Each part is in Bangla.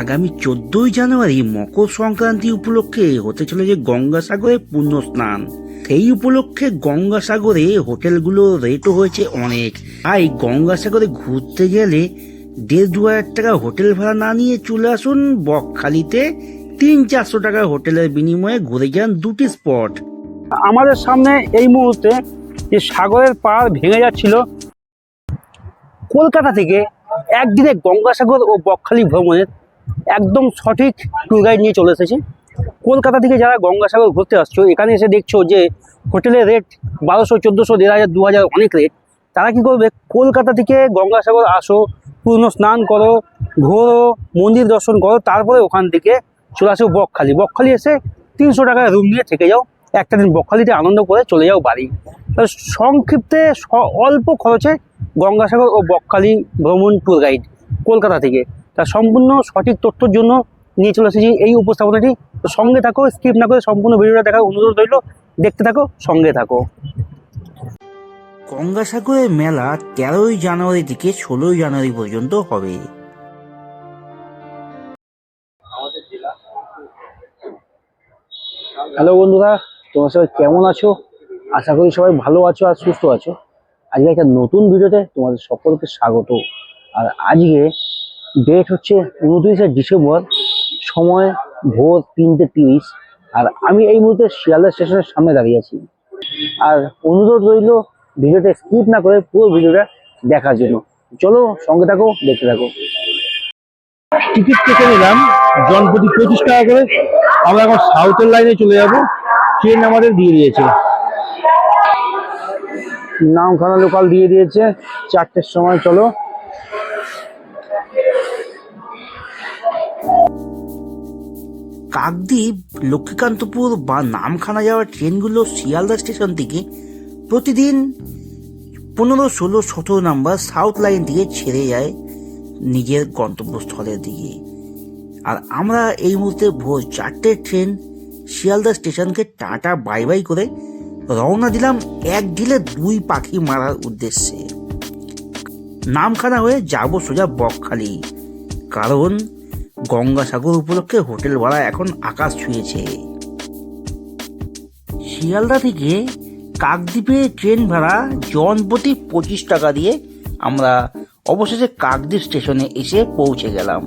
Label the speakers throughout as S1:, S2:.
S1: আগামী চোদ্দই জানুয়ারি মকর সংক্রান্তি উপলক্ষে হতে চলেছে গঙ্গাসাগরে পূর্ণ স্নান সেই উপলক্ষে গঙ্গাসাগরে হোটেলগুলোর রেটও হয়েছে অনেক। তাই গঙ্গাসাগরে ঘুরতে গেলে দেড় দু হাজার টাকা হোটেল ভাড়া না নিয়ে চলে আসুন বকখালিতে। তিন চারশো টাকা হোটেলের বিনিময়ে ঘুরে যান দুটি স্পট।
S2: আমাদের সামনে এই মুহূর্তে যে সাগরের পাড় ভেঙে যাচ্ছিল, কলকাতা থেকে একদিনে গঙ্গাসাগর ও বকখালি ভ্রমণের একদম সঠিক ট্যুর গাইড নিয়ে চলে এসেছে। কলকাতা থেকে যারা গঙ্গাসাগর ঘুরতে আসছো, এখানে এসে দেখছ যে হোটেলের রেট বারোশো, চোদ্দোশো দেড় হাজার দু হাজার অনেক রেট তারা কি করবে? কলকাতা থেকে গঙ্গাসাগর আসো পূর্ণ স্নান করো, ঘোরো, মন্দির দর্শন করো, তারপরে ওখান থেকে চলে আসো বকখালি। বকখালি এসে তিনশো টাকায় রুম নিয়ে থেকে যাও। একটা দিন বকখালিতে আনন্দ করে চলে যাও বাড়ি। সংক্ষিপ্তে অল্প খরচে গঙ্গাসাগর ও বকখালি ভ্রমণ ট্যুর গাইড কলকাতা থেকে। তার সম্পূর্ণ সঠিক তথ্যের জন্য নিয়ে চলে এসেছি এই উপস্থাপনাটি। তো সঙ্গে থাকো স্কিপ না করে সম্পূর্ণ ভিডিওটা দেখার অনুরোধ রইল। দেখতে থাকো সঙ্গে থাকো।
S1: গঙ্গাসাগরের মেলা তেরোই জানুয়ারি থেকে ষোলোই জানুয়ারি পর্যন্ত হবে।
S2: হ্যালো বন্ধুরা তোমার সবাই কেমন আছো? আশা করি সবাই ভালো আছো আর সুস্থ আছো। আজকে একটা নতুন ভিডিওতে তোমাদের সকলকে স্বাগত। আর আজকে ডেট হচ্ছে উনত্রিশে ডিসেম্বর সময় ভোর তিনটে তিরিশ। আর আমি এই মুহূর্তে শিয়ালদা স্টেশনের সামনে দাঁড়িয়ে আছি। আর অনুরোধ রইল ভিডিওটা স্কিপ না করে পুরো ভিডিওটা দেখার জন্য। চলো সঙ্গে থাকো দেখতে থাকো। টিকিট কেটে নিলাম জনপ্রতি পঁচিশ টাকা করে। আমরা এখন সাউথের লাইনে চলে যাব। ট্রেন আমাদের দিয়ে দিয়েছে। নামখানা লোকাল দিয়ে দিয়েছে। চারটের সময় চলো।
S1: কাকদ্বীপ, লক্ষ্মীকান্তপুর বা নামখানা যাওয়ার ট্রেনগুলো শিয়ালদা স্টেশন থেকে প্রতিদিন পনেরো, ষোলো, সতেরো নাম্বার সাউথ লাইন দিয়ে ছেড়ে যায় নিজের গন্তব্যস্থলের দিকে। আর আমরা এই মুহূর্তে ভোর চারটের ট্রেন শিয়ালদা স্টেশনকে টাটা বাই বাই করে রওনা দিলাম এক ঢিলে দুই পাখি মারার উদ্দেশ্যে। নামখানা হয়ে যাব সোজা বকখালি। কারণ গঙ্গাসাগর উপলক্ষে হোটেল ভাড়া এখন আকাশ ছুঁয়েছে। শিয়ালদা থেকে কাকদ্বীপে ট্রেন ভাড়া জনপ্রতি পঁচিশ টাকা দিয়ে আমরা অবশেষে কাকদ্বীপ স্টেশনে এসে পৌঁছে গেলাম।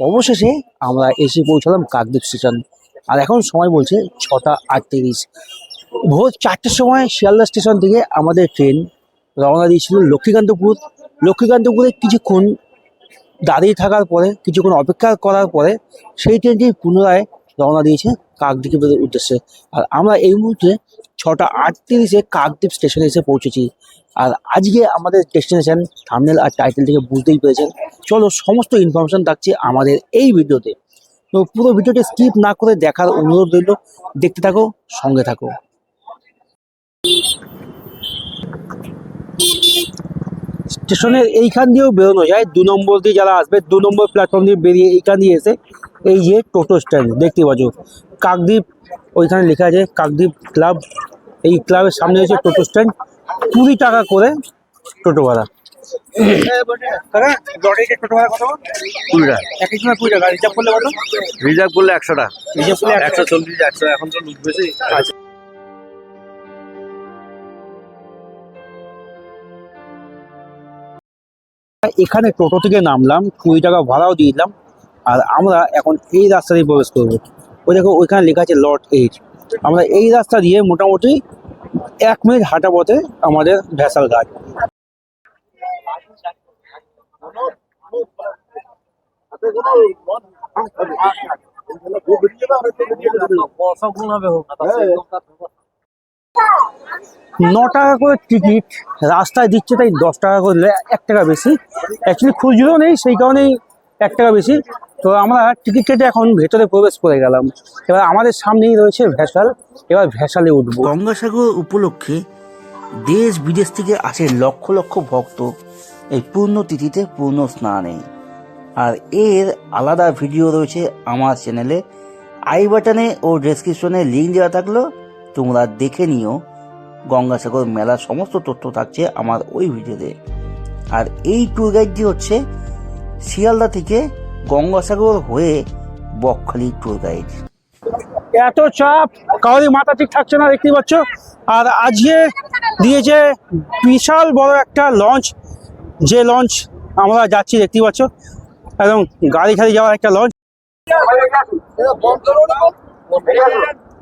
S2: অবশেষে আমরা এসে পৌঁছালাম কাকদ্বীপ স্টেশন। আর এখন সময় বলছে ছটা আটত্রিশ। ভোর চারটের সময় শিয়ালদা স্টেশন থেকে আমাদের ট্রেন রওনা দিয়েছিল লক্ষ্মীকান্তপুর। লক্ষ্মীকান্তপুরে কিছুক্ষণ দাঁড়িয়ে থাকার পরে, কিছুক্ষণ অপেক্ষা করার পরে সেই ট্রেনটি পুনরায় রওনা দিয়েছে কাকদ্বীপের উদ্দেশ্যে। আর আমরা এই মুহূর্তে ছটা আটত্রিশে কাকদ্বীপ স্টেশনে এসে পৌঁছেছি। আর আজকে আমাদের ডেস্টিনেশন থামনেল আর টাইটেল থেকে বুঝতেই পেরেছেন। চলো সমস্ত ইনফরমেশন থাকছে আমাদের এই ভিডিওতে। তো পুরো ভিডিওটি স্কিপ না করে দেখার অনুরোধ রইল। দেখতে থাকো, সঙ্গে থাকো। স্টেশনের এইখান দিয়েও বেরোনো যায়। দু নম্বর দিয়ে যারা আসবে দু নম্বর প্ল্যাটফর্ম দিয়ে বেরিয়ে এইখান দিয়ে এসে এই যে টোটো স্ট্যান্ড দেখতে পাচ্ছ। কাকদ্বীপ ওইখানে লেখা আছে কাকদ্বীপ ক্লাব এই ক্লাবের সামনে হচ্ছে টোটো স্ট্যান্ড কুড়ি টাকা করে টোটো ভাড়া। রিজার্ভ করলে কত
S3: রিজার্ভ করলে একশো টাকা।
S2: রিজার্ভ করলে
S3: একশো চল্লিশ একশো এখন তো লুট বেশি।
S2: এখানে টোটো থেকে নামলাম কুড়ি টাকা ভাড়াও দিয়ে দিলাম আর আমরা এখন এই রাস্তা দিয়ে প্রবেশ করব। ওই দেখো ওইখানে লেখা আছে লট এইট আমরা এই রাস্তা দিয়ে মোটামুটি এক মিনিট হাঁটা পথে আমাদের ভ্যাসাল ঘাট ন টাকা করে টিকিট রাস্তায় দিচ্ছে তাই দশ টাকা করে এক টাকা বেশি। অ্যাকচুয়ালি খুচরো নেই, সেই কারণেই এক টাকা বেশি। তো আমরা টিকিট কেটে এখন ভেতরে প্রবেশ করে গেলাম। এবার আমাদের সামনেই রয়েছে ভ্যাসাল এবার ভ্যাসালে উঠবো।
S1: গঙ্গাসাগর উপলক্ষে দেশ বিদেশ থেকে আসে লক্ষ লক্ষ ভক্ত। এই পূর্ণ তিথিতে পূর্ণ স্নানে। আর এর আলাদা ভিডিও রয়েছে আমার চ্যানেলে আই বাটনে ও ডেসক্রিপশনে লিঙ্ক দেওয়া থাকল। তোমরা দেখে নিও। গঙ্গাসাগর মেলার সমস্ত তথ্য থাকছে আমার ওই ভিডিওতে। আর এই ট্যুর গাইডটি হচ্ছে শিয়ালদা থেকে গঙ্গাসাগর হয়ে বকখালি ট্যুর গাইড
S4: এত চাপ, কারোরই মাথা ঠিক থাকছে না দেখতে পাচ্ছ। আর আজকে দিয়েছে বিশাল বড় একটা লঞ্চ যে লঞ্চ আমরা যাচ্ছি দেখতে পাচ্ছ। একদম গাড়ি খালি যাওয়ার একটা লঞ্চ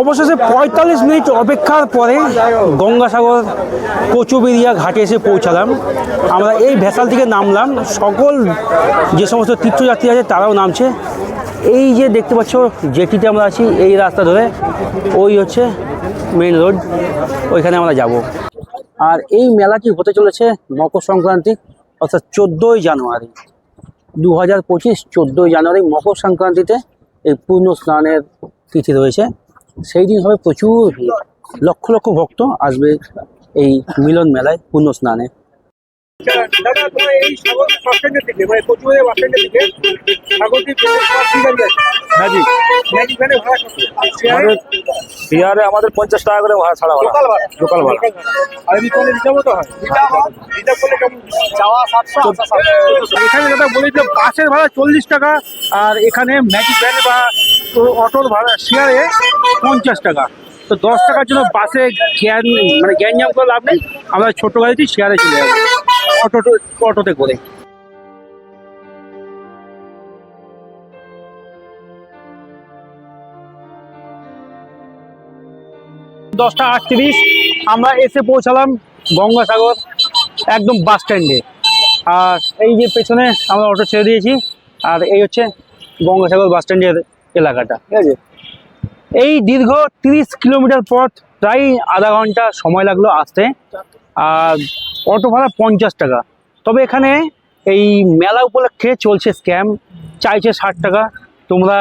S4: অবশেষে পঁয়তাল্লিশ মিনিট অপেক্ষার পরে গঙ্গাসাগর কচুবেরিয়া ঘাটে এসে পৌঁছালাম। আমরা এই ভেসাল থেকে নামলাম। সকল যে সমস্ত তীর্থযাত্রী আছে তারাও নামছে। এই যে দেখতে পাচ্ছ যেটিতে আমরা আছি এই রাস্তা ধরে। ওই হচ্ছে মেন রোড ওইখানে আমরা যাব। আর এই মেলাটি হতে চলেছে মকর সংক্রান্তি, অর্থাৎ চোদ্দোই জানুয়ারি। দু হাজার পঁচিশ চোদ্দোই জানুয়ারি মকর সংক্রান্তিতে এই পূর্ণ স্নানের তিথি রয়েছে। সেই দিন হবে প্রচুর লক্ষ লক্ষ ভক্ত আসবে এই মিলন মেলায় পূর্ণ স্নানে।
S2: দাদা তোমার এই মানে ভাড়া
S3: বিহারে আমাদের পঞ্চাশ টাকা করে ভাড়া ছাড়া ভাড়া।
S2: লোকাল ভাড়া আর এমনি কোনো তো হয়। রিজার্ভ করলে কেমন যাওয়া সাতশো এখানে দাদা বলে দিল বাসের ভাড়া চল্লিশ টাকা আর এখানে ম্যাজিক ভ্যান বা অটোর ভাড়া শেয়ারে পঞ্চাশ টাকা। তো দশ টাকার জন্য বাসে জ্ঞান মানে জ্ঞানজাম করে লাভ নেই। আমরা ছোটো গাড়িতে শেয়ারে চলে যাব। অটো অটোতে করে। দশটা আটত্রিশ, আমরা এসে পৌঁছালাম গঙ্গাসাগর, একদম বাস স্ট্যান্ডে আর এই যে পেছনে আমরা অটো ছেড়ে দিয়েছি, আর এই হচ্ছে গঙ্গাসাগর বাস স্ট্যান্ডের এলাকাটা। ঠিক আছে? এই দীর্ঘ তিরিশ কিলোমিটার পথ, প্রায় আধা ঘণ্টা সময় লাগল আসতে। আর অটো ভাড়া পঞ্চাশ টাকা। তবে এখানে এই মেলা উপলক্ষে চলছে স্ক্যাম চাইছে ষাট টাকা। তোমরা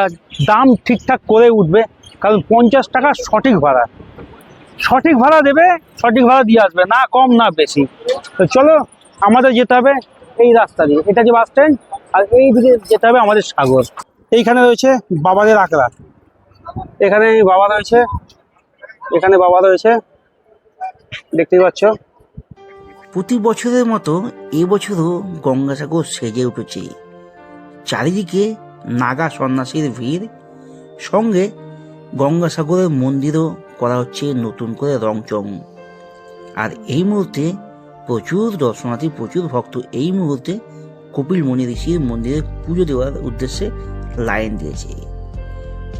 S2: দাম ঠিকঠাক করে উঠবে, কারণ পঞ্চাশ টাকা সঠিক ভাড়া। সঠিক ভাড়া দেবে, সঠিক ভাড়া দিয়ে আসবে, না কম, না বেশি। তো চলো, আমাদের যেতে হবে এই রাস্তা দিয়ে। এটা যে বাস স্ট্যান্ড আর এই দিকে যেতে হবে আমাদের সাগর। এইখানে রয়েছে বাবাদের আকড়া এখানে বাবা রয়েছে, এখানে বাবা রয়েছে। দেখতেই পাচ্ছ?
S1: প্রতি বছরের মতো এবছরও গঙ্গাসাগর সেজে উঠেছে। চারিদিকে নাগা সন্ন্যাসীর ভিড়। সঙ্গে গঙ্গাসাগরের মন্দিরও করা হচ্ছে নতুন করে রংচং। আর এই মুহূর্তে প্রচুর দর্শনার্থী, প্রচুর ভক্ত এই মুহূর্তে কপিল মুনি ঋষির মন্দিরে পুজো দেওয়ার উদ্দেশ্যে লাইন দিয়েছে।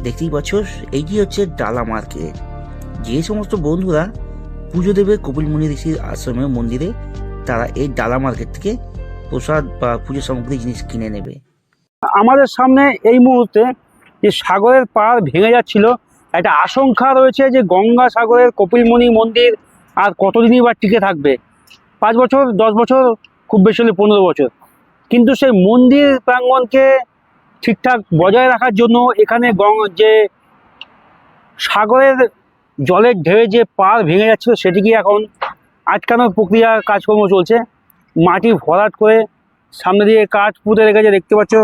S1: দেখতেই পাচ্ছ এইটি হচ্ছে ডালা মার্কেট। যে সমস্ত বন্ধুরা পুজো দেবে কপিল মুনি ঋষির আশ্রমের মন্দিরে। তারা এই ডালা মার্কেট থেকে প্রসাদ বা পুজো সামগ্রী জিনিস কিনে নেবে।
S4: আমাদের সামনে এই মুহূর্তে যে সাগরের পার ভেঙে যাচ্ছিল, একটা আশঙ্কা রয়েছে যে গঙ্গা সাগরের কপিলমণি মন্দির আর কতদিনই বা টিকে থাকবে। পাঁচ বছর, দশ বছর, খুব বেশি হলে পনেরো বছর। কিন্তু সেই মন্দির প্রাঙ্গণকে ঠিকঠাক বজায় রাখার জন্য এখানে গং যে সাগরের জলের ঢেউয়ে যে পার ভেঙে যাচ্ছিল সেটিকে এখন আটকানোর প্রক্রিয়া কাজকর্ম চলছে। মাটি ভরাট করে সামনে দিয়ে কাঠ পুঁতে রেখেছে, দেখতে পাচ্ছ?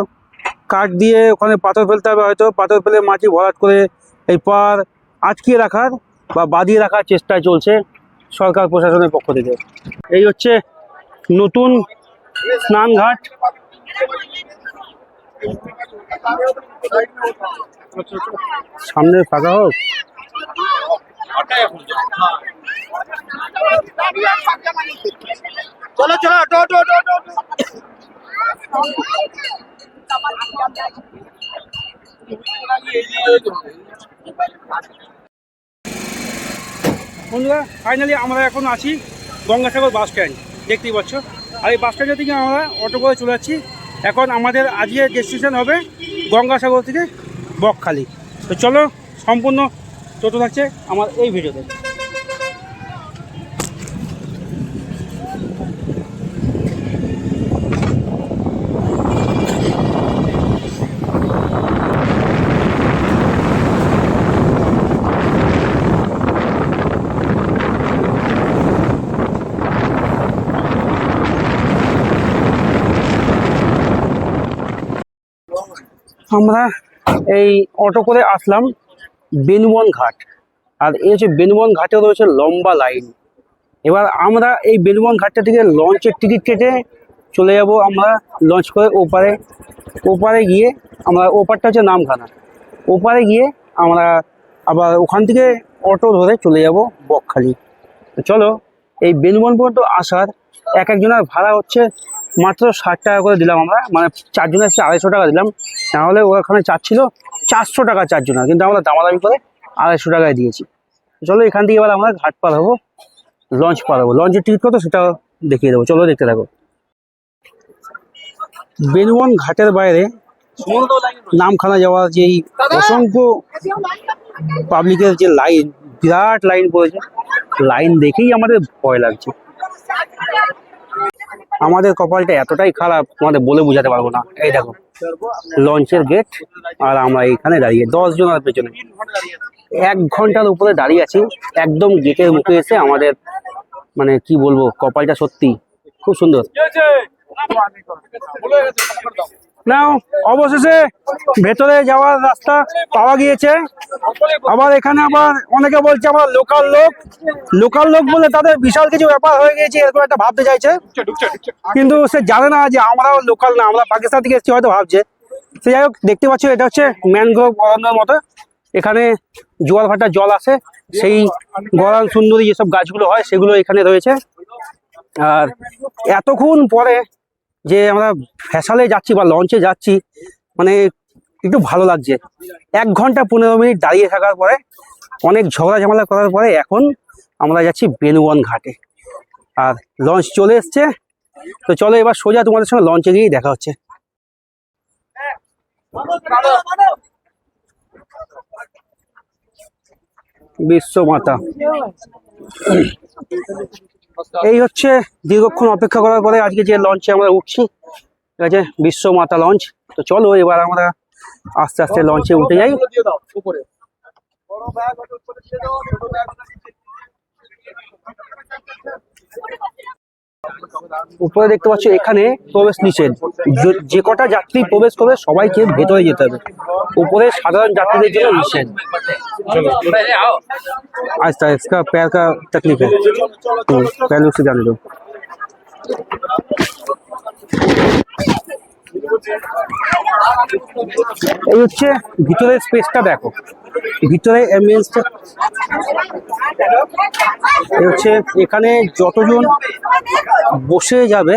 S4: কাঠ দিয়ে ওখানে পাথর ফেলতে হবে হয়তো। পাথর ফেলে মাটি ভরাট করে এই পার আটকিয়ে রাখার বা বাঁধিয়ে রাখার চেষ্টা চলছে সরকার প্রশাসনের পক্ষ থেকে। এই হচ্ছে নতুন স্নানঘাট। সামনে ফাঁকা হোক।
S2: চলো চলো অটো অটো অটো অটো
S4: বন্ধুরা ফাইনালি আমরা এখন আছি গঙ্গাসাগর বাস স্ট্যান্ড দেখতেই পাচ্ছ।
S2: আর এই বাস স্ট্যান্ডের থেকে আমরা অটো করে চলে যাচ্ছি। এখন আমাদের আজকের ডেস্টিনেশন হবে গঙ্গাসাগর থেকে বকখালি। তো চলো, সম্পূর্ণ টোটো থাকছে আমার এই ভিডিওতে। আমরা এই অটো করে আসলাম। বেনুবন ঘাট। আর এই হচ্ছে বেনুবন ঘাটে রয়েছে লম্বা লাইন। এবার আমরা এই বেনুবন ঘাটটা থেকে লঞ্চের টিকিট কেটে চলে যাব আমরা লঞ্চ করে ওপারে। ওপারে গিয়ে আমরা, ওপারটা হচ্ছে নামখানা। ওপারে গিয়ে আমরা আবার ওখান থেকে অটো ধরে চলে যাব বকখালি। চলো, এই বেনুবন পর্যন্ত আসার এক একজনের ভাড়া হচ্ছে মাত্র ষাট টাকা করে দিলাম আমরা। মানে চারজনের হচ্ছে আড়াইশো টাকা দিলাম। তাহলে ওখানে চাচ্ছিল চারশো টাকা চারজনের কিন্তু আমরা দামাদামি করে আড়াইশো টাকায় দিয়েছি। চলো এখান থেকে এবার আমরা ঘাট পার হব, লঞ্চ পার হব। লঞ্চের টিকিট কত সেটাও দেখিয়ে দেবো। চলো দেখতে থাকো। বেনুবন ঘাটের বাইরে নামখানা যাওয়ার যেই অসংখ্য পাবলিকের যে লাইন, বিরাট লাইন পড়েছে। লাইন দেখেই আমাদের ভয় লাগছে। আমাদের কপালটা এতটাই খারাপ, তোমাদের বলে বুঝাতে পারব না। এই দেখো, লঞ্চের গেট আর আমরা এখানে দাঁড়িয়ে, দশ জনের পেছনে। এক ঘণ্টার উপরে দাঁড়িয়ে আছি, একদম গেটের মুখে এসে আমাদের মানে কি বলব, কপালটা সত্যি খুব সুন্দর। নাও অবশেষে ভেতরে যাওয়ার রাস্তা পাওয়া গিয়েছে। আবার এখানে আবার অনেকে বলছে আমার লোকাল লোক। লোকাল লোক বলে তাদের বিশাল কিছু ব্যাপার হয়ে গিয়েছে এরকম একটা ভাবতে চাইছে। কিন্তু সে জানে না যে আমরাও লোকাল না আমরা পাকিস্তান থেকে এসেছি হয়তো ভাবছে। সে যাই হোক দেখতে পাচ্ছ এটা হচ্ছে ম্যানগ্রোভ অরণ্যের মতো। এখানে জোয়ার ভাটার জল আসে সেই গরান সুন্দরী যেসব গাছগুলো হয় সেগুলো এখানে রয়েছে। আর এতক্ষণ পরে যে আমরা ফ্যাসালে যাচ্ছি বা লঞ্চে যাচ্ছি মানে একটু ভালো লাগছে। এক ঘণ্টা পনেরো মিনিট দাঁড়িয়ে থাকার পরে, অনেক ঝগড়া ঝামেলা করার পরে এখন আমরা যাচ্ছি বেনুবন ঘাটে। আর লঞ্চ চলে এসছে। তো চলো এবার সোজা তোমাদের সঙ্গে লঞ্চে গিয়েই দেখা হচ্ছে। বিশ্বমাতা। এই হচ্ছে দীর্ঘক্ষণ অপেক্ষা করার পরে আজকে যে লঞ্চে আমরা উঠছি ঠিক আছে? বিশ্ব মাতা লঞ্চ তো চলো এবার আমরা আস্তে আস্তে লঞ্চে উঠে যাই। উপরে দেখতে পাচ্ছ এখানে প্রবেশ নিষেধ যে- যে কটা যাত্রী প্রবেশ করবে সবাইকে ভেতরে যেতে হবে উপরে সাধারণ যাত্রীদের জন্য নিষেধ आहिस्ता इसका पैर का तकलीफ है हम्म, पहले उसे जाने दो এই হচ্ছে ভিতরের স্পেসটা দেখো। ভিতরে অ্যাম্বিয়েন্সটা এই হচ্ছে এখানে যতজন বসে যাবে,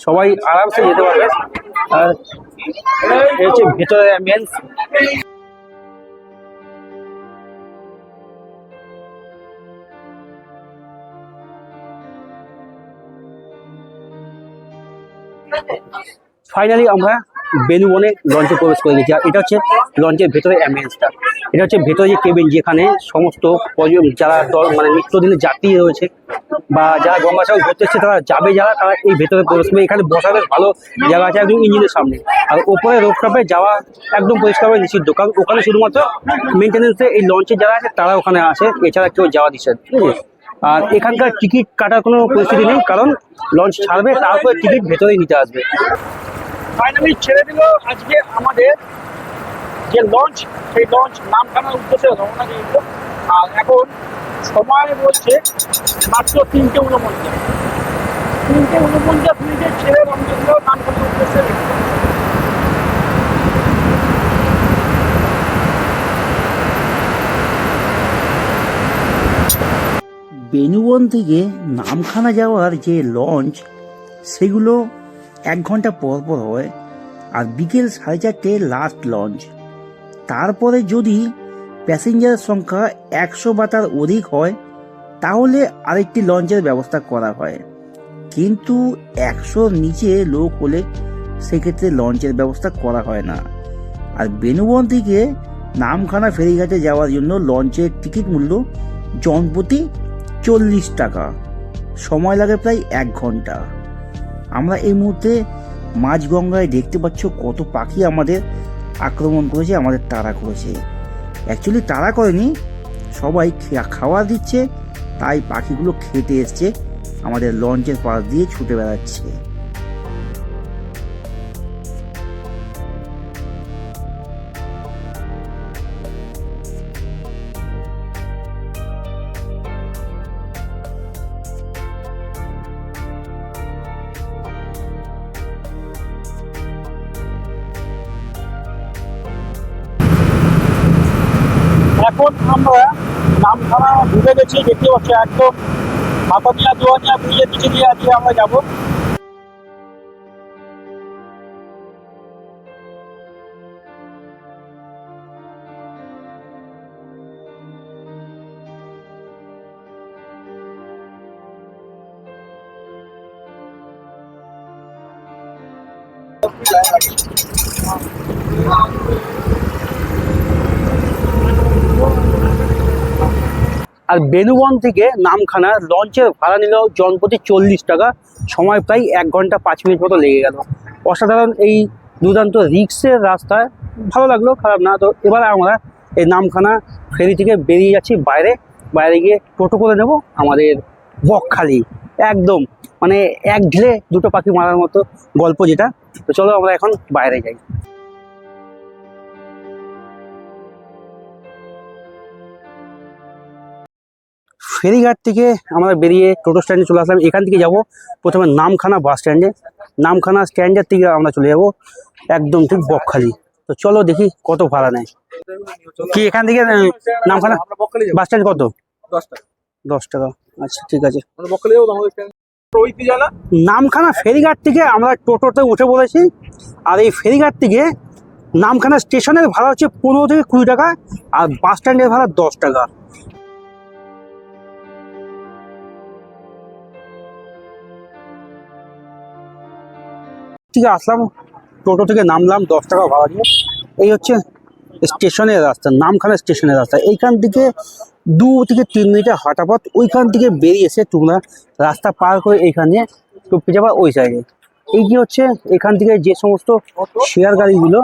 S2: সবাই আরামসে যেতে পারবে। আর হচ্ছে ভিতরের অ্যাম্বিয়েন্স ফাইনালি আমরা বেনুবনে লঞ্চে প্রবেশ করে গেছি আর এটা হচ্ছে লঞ্চের ভেতরে অ্যাম্বিয়েন্সটা এটা হচ্ছে ভেতরে যে কেবিন যেখানে সমস্ত যারা দল- মানে নিত্যদিনের যাত্রী রয়েছে বা যারা গঙ্গাসাগর ঘুরতে এসছে, তারা যাবে যারা, তারা এই ভেতরে প্রবেশ করবে। এখানে বসার ভালো জায়গা আছে একদম ইঞ্জিনের সামনে। আর ওপরে রোডটপে যাওয়া একদম পরিষ্কারভাবে নিষিদ্ধ। কারণ ওখানে শুধুমাত্র মেনটেন্যান্সে এই লঞ্চে যারা আছে, তারা ওখানে আসে। এছাড়া কেউ যাওয়া দিচ্ছে ঠিক আছে আর এখানকার টিকিট কাটার কোনো পরিস্থিতি নেই। কারণ লঞ্চ ছাড়বে, তারপরে টিকিট ভেতরেই নিতে আসবে। ফাইনালি ছেড়ে দিল আজকে আমাদের যে লঞ্চ সেই লঞ্চ নামখানার উদ্দেশ্যে রওনা দিয়ে দিল। আর এখন সময় বলছে মাত্র তিনটে উনপঞ্চাশ। তিনটে উনপঞ্চাশ মিনিটে ছেড়ে রওনা দিল নামখানার উদ্দেশ্যে।
S1: বেনুবন থেকে নামখানা যাওয়ার যে লঞ্চ সেগুলো এক ঘণ্টা পর পর হয়, আর বিকেল সাড়ে চারটে লাস্ট লঞ্চ তারপরে যদি প্যাসেঞ্জার সংখ্যা একশো বা তার অধিক হয়, তাহলে আরেকটি লঞ্চের ব্যবস্থা করা হয়। কিন্তু একশোর নিচে লোক হলে সেক্ষেত্রে লঞ্চের ব্যবস্থা করা হয় না। আর বেনুবন থেকে নামখানা ফেরিঘাটে যাওয়ার জন্য লঞ্চের টিকিট মূল্য জনপ্রতি চল্লিশ টাকা। সময় লাগে প্রায় এক ঘণ্টা। আমরা এই মুহূর্তে মাঝগঙ্গায় দেখতে পাচ্ছ কত পাখি আমাদের আক্রমণ করেছে, আমাদের তারা করেছে। অ্যাকচুয়ালি তারা করেনি, সবাই খাওয়া দিচ্ছে, তাই পাখিগুলো খেতে এসছে, আমাদের লঞ্চের পাশ দিয়ে ছুটে বেড়াচ্ছে।
S2: এখন আমরা নামখানা ঢুকে গেছি, দেখতে পাচ্ছি একদম হাতানিয়া দোয়ানিয়া ব্রিজের নিচে দিয়ে আজকে আমরা যাব। আর বেনুবন থেকে নামখানা লঞ্চের ভাড়া নিল জনপ্রতি চল্লিশ টাকা। সময় প্রায় এক ঘণ্টা পাঁচ মিনিট মতো লেগে গেল। অসাধারণ এই দুর্দান্ত রিক্সের রাস্তায় ভালো লাগল, খারাপ না। তো এবার আমরা এই নামখানা ফেরি থেকে বেরিয়ে যাচ্ছি বাইরে। বাইরে গিয়ে টোটো করে নেব আমাদের বকখালি। একদম মানে এক ঢিলে দুটো পাখি মারার মতো গল্প যেটা। তো চলো আমরা এখন বাইরে যাই। ফেরিঘাট থেকে আমরা বেরিয়ে টোটো স্ট্যান্ডে চলে আসলাম। এখান থেকে যাব প্রথমে নামখানা বাস স্ট্যান্ডে। নামখানা স্ট্যান্ডের থেকে আমরা চলে যাব একদম ঠিক বকখালি। তো চলো দেখি কত ভাড়া নেয়। কি এখান থেকে নামখানা বাস স্ট্যান্ড কত?
S3: দশ টাকা।
S2: আচ্ছা ঠিক আছে। নামখানা ফেরিঘাট থেকে আমরা টোটোতে উঠে বলেছি আর এই ফেরিঘাট থেকে নামখানা স্টেশনের ভাড়া হচ্ছে পনেরো থেকে কুড়ি টাকা আর বাস স্ট্যান্ডের ভাড়া দশ টাকা। থেকে আসলাম, টোটো থেকে নামলাম, দশ টাকা ভাড়া দিয়ে। এই হচ্ছে স্টেশনের রাস্তা, নামখানা স্টেশনের রাস্তা। এইখান থেকে দু থেকে তিন মিনিটের হাঁটা পথ, ওইখান থেকে বেরিয়ে এসে তোমরা রাস্তা পার করে এইখানে টপকে যাবা ওই সাইডে এই কি হচ্ছে, এখান থেকে যে সমস্ত শেয়ার গাড়িগুলো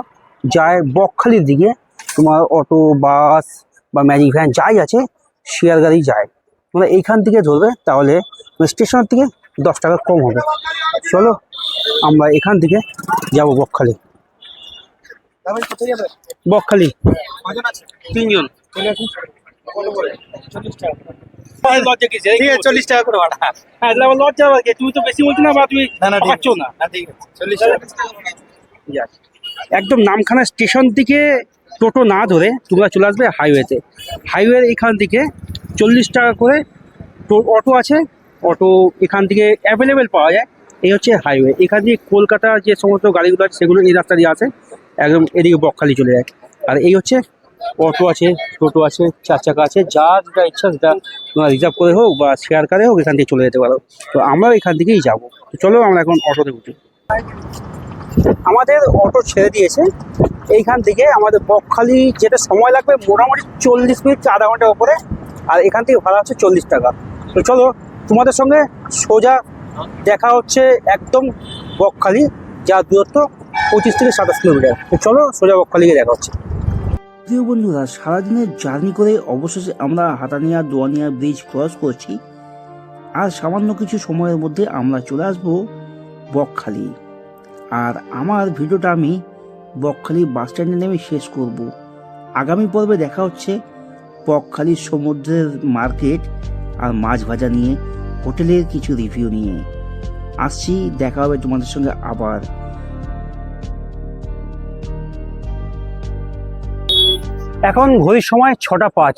S2: যায় বকখালির দিকে, তোমার অটো, বাস বা ম্যাজিক ভ্যান যাই আছে শেয়ার গাড়ি যায়। তোমরা এইখান থেকে ধরবে, তাহলে স্টেশনের থেকে দশ টাকা কম হবে। চলো আমরা এখান থেকে যাব বকখালি। বকখালি। তিনজন।
S3: আছে চল্লিশ টাকা করে ভাড়া।
S2: হ্যাঁ লজ্জা তুমি তো বেশি বলছো না বা তুমি পাচ্ছ না?
S3: চল্লিশ টাকা।
S2: একদম নামখানা স্টেশন থেকে টোটো না ধরে তোমরা চলে আসবে হাইওয়েতে। হাইওয়ের এখান থেকে চল্লিশ টাকা করে টো- অটো আছে অটো এখান থেকে অ্যাভেলেবেল পাওয়া যায়। এই হচ্ছে হাইওয়ে এখান দিয়ে কলকাতা যে সমস্ত গাড়িগুলো আছে, সেগুলো এই রাস্তা দিয়ে আসে। একদম এদিকে বকখালি চলে যায়। আর এই হচ্ছে অটো আছে, টোটো আছে, চার চাকা আছে, যা যেটা ইচ্ছা সেটা তোমরা রিজার্ভ করে হোক বা শেয়ার করে হোক, এখান থেকে চলে যেতে পারো। তো আমরাও এখান থেকেই যাব। তো চলো আমরা এখন অটোতে উঠি। আমাদের অটো ছেড়ে দিয়েছে। এইখান থেকে আমাদের বকখালি যেটা সময় লাগবে মোটামুটি চল্লিশ মিনিট, আধা ঘণ্টার উপরে। আর এখান থেকে ভাড়া হচ্ছে চল্লিশ টাকা। তো চলো তোমাদের সঙ্গে সোজা দেখা হচ্ছে একদম বকখালি, যার দূরত্ব পঁচিশ থেকে সাতাশ কিলোমিটার। চলো সোজা বকখালিকে দেখা হচ্ছে।
S1: প্রিয় বন্ধুরা, সারাদিনের জার্নি করে অবশেষে আমরা হাটানিয়া, দোয়ানিয়া ব্রিজ ক্রস করছি। আর সামান্য কিছু সময়ের মধ্যে আমরা চলে আসব বকখালি। আর আমার ভিডিওটা আমি বকখালি বাস স্ট্যান্ডে নেমে শেষ করব। আগামী পর্বে দেখা হচ্ছে বকখালি সমুদ্রের মার্কেট আর মাছ ভাজা নিয়ে হোটেলের কিছু রিভিউ নিয়ে। আসছি, দেখা হবে তোমাদের সঙ্গে আবার।
S2: এখন ঘড়ির সময় ছটা পাঁচ।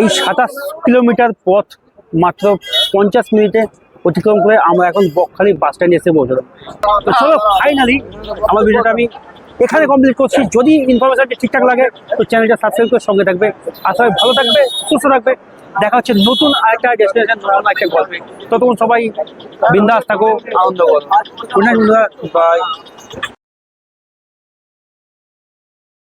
S2: এই সাতাশ কিলোমিটার পথ মাত্র পঞ্চাশ মিনিটে অতিক্রম করে আমরা এখন বকখালি বাস স্ট্যান্ডে এসে পৌঁছলাম। তো চলো ফাইনালি আমার ভিডিওটা আমি এখানে কমপ্লিট করছি। যদি ইনফরমেশনটি ঠিকঠাক লাগে, তো চ্যানেলটা সাবস্ক্রাইব করে সঙ্গে থাকবে। সবাই ভালো থাকবে, সুস্থ থাকবে। দেখা হচ্ছে নতুন আরেকটা ডেস্টিনেশন নতুন একটা গল্প। ততক্ষণ সবাই বিন্দাস থাকো। আনন্দ করো। বাই